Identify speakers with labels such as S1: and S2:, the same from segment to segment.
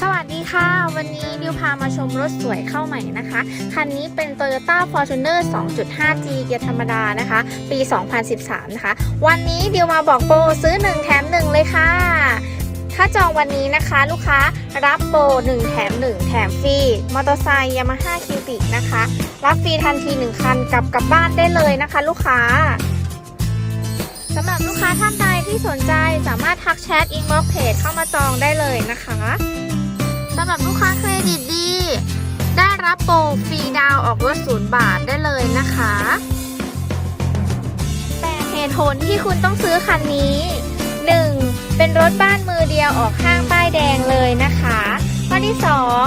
S1: สวัสดีค่ะ วันนี้ดิวพามาชมรถสวยเข้าใหม่นะคะ คันนี้เป็น Toyota Fortuner 2.5G เกียร์ธรรมดานะคะ ปี 2013 นะคะ วันนี้ดิวมาบอกโปรซื้อ 1 แถม 1 เลยค่ะ ถ้าจองวันนี้นะคะลูกค้ารับโปร1 แถม 1 แถมฟรี มอเตอร์ไซค์ยามาฮ่าคิวปิกนะคะ รับฟรีทันที 1 คันกลับกลับบ้านได้เลยนะคะ ลูกค้าสำหรับลูกค้าท่านใดที่สนใจามารถทักแชทอินบ็อกเพจเข้ามาจองได้เลยนะคะสำหรับลูกค้าเครดิตดี ได้รับโปรฟรีดาวออกรถศูนย์บาทได้เลยนะคะ แต่เหตุผลที่คุณต้องซื้อคันนี้ 1. เป็นรถบ้านมือเดียวออกห้างป้ายแดงเลยนะคะข้อที่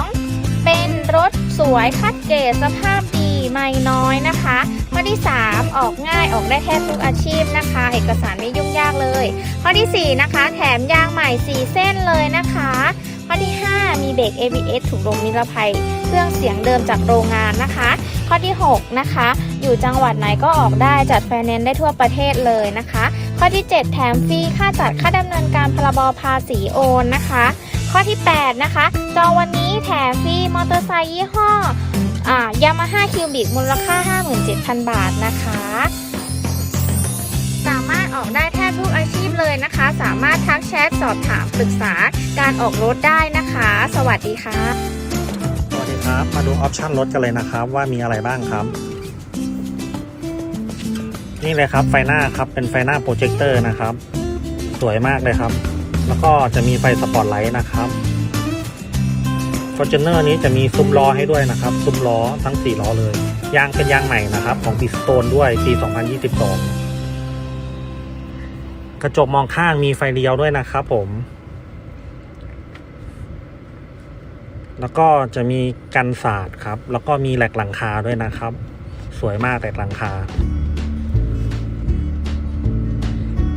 S1: 2 เป็นรถสวยคัดเกรดสภาพดีไม่น้อย นะคะ ข้อที่ 3 ออกง่ายออกได้แทบทุกอาชีพนะคะ เอกสารไม่ยุ่งยากเลย ข้อที่ 4 นะคะ แถมยางใหม่ 4 เส้นเลยนะคะ ข้อที่ 5 มีเบรก ABS ถุงลมนิรภัย เครื่องเสียงเดิมจากโรงงานนะคะ ข้อที่ 6 นะคะ อยู่จังหวัดไหนก็ออกได้จัดไฟแนนซ์ได้ทั่วประเทศเลยนะคะ ข้อที่ 7 แถมฟรีค่าจัดค่าดำเนินการพรบภาษีโอนนะคะ ข้อที่ 8 นะคะจองวันนี้แถมฟรีมอเตอร์ไซค์ยี่ห้อายามาฮ่าคิวบิกมูลค่า 57,000 บาทนะคะ สามารถออกได้แทบทุกอาชีพเลยนะคะ สามารถทักแชทสอบถามปรึกษาการออกรถได้นะคะ สวัสดีค่ะ
S2: สวัสดีครับ มาดูออปชันรถกันเลยนะครับว่ามีอะไรบ้างครับ นี่เลยครับไฟหน้าครับเป็นไฟหน้าโปรเจคเตอร์นะครับ สวยมากเลยครับ แล้วก็จะมีไฟสปอตไลท์นะครับ f o r t u n e r นี้จะมีซุ้มล้อให้ด้วยนะครับซุ้มล้อทั้ง 4 ล้อเลย ยางเป็นยางใหม่นะครับ ของปีสโตนด้วยปี 2022 กระจกมองข้างมีไฟเลี้ยวด้วยนะครับผม แล้วก็จะมีกันศาสตร์ครับ แล้วก็มีแหลกหลังคาด้วยนะครับ สวยมากแหลกหลังคา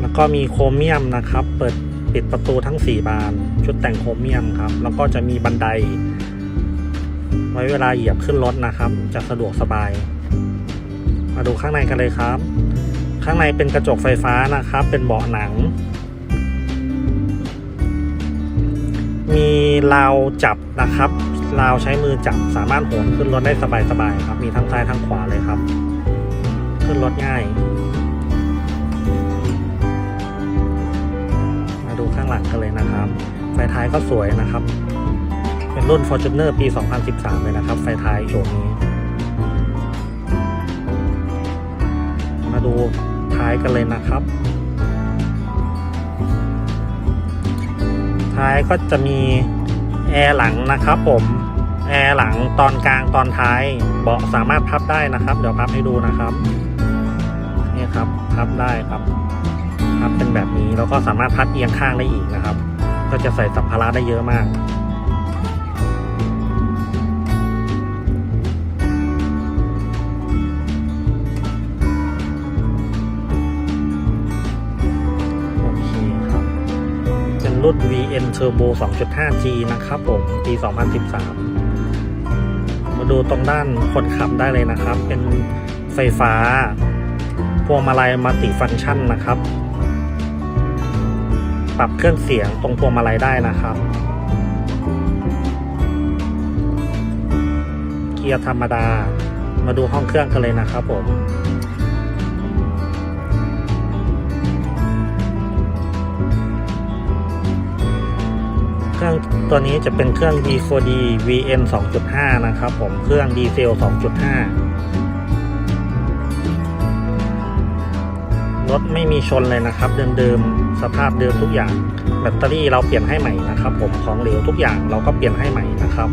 S2: แล้วก็มีโครเมียมนะครับ เปิด ปิดประตูทั้ง 4 บาน ชุดแต่งโครเมียมครับ แล้วก็จะมีบันได ไว้เวลาเหยียบขึ้นรถนะครับ จะสะดวกสบาย มาดูข้างในกันเลยครับ ข้างในเป็นกระจกไฟฟ้านะครับ เป็นเบาะหนัง มีราวจับนะครับราวใช้มือจับสามารถโหนขึ้นรถได้สบายๆครับ มีทั้งซ้ายทั้งขวาเลยครับ ขึ้นรถง่าย ดูข้างหลังกันเลยนะครับ ไฟท้ายก็สวยนะครับ เป็นรุ่น Fortuner ปี 2013 เลยนะครับ ไฟท้ายโฉมนี้ มาดูท้ายกันเลยนะครับ ท้ายก็จะมีแอร์หลังนะครับผม แอร์หลังตอนกลางตอนท้าย เบาะสามารถพับได้นะครับ เดี๋ยวพับให้ดูนะครับ นี่ครับ พับได้ครับ พับ เป็นแบบนี้แล้วก็สามารถพับเอียงข้างได้อีกนะครับ ก็จะใส่สัมภาระได้เยอะมากโอเคครับเป็นรุ่น VN Turbo 2.5G นะครับผม ปี 2013 มาดูตรงด้านคนขับได้เลยนะครับ เป็นไฟฟ้าพวงมาลัยมัลติฟังก์ชันนะครับ ปรับเครื่องเสียงตรงพวงมาลัยได้นะครับ เกียร์ธรรมดา มาดูห้องเครื่องกันเลยนะครับผมเครื่องตัวนี้จะเป็นเครื่อง D4D VN 2.5 นะครับผม เครื่องดีเซล 2.5 ถไม่มีชนเลยนะครับ เดิมๆสภาพเดิมทุกอย่าง แบตเตอรี่เราเปลี่ยนให้ใหม่นะครับ ผมของเหลวทุกอย่างเราก็เปลี่ยนให้ใหม่นะครับ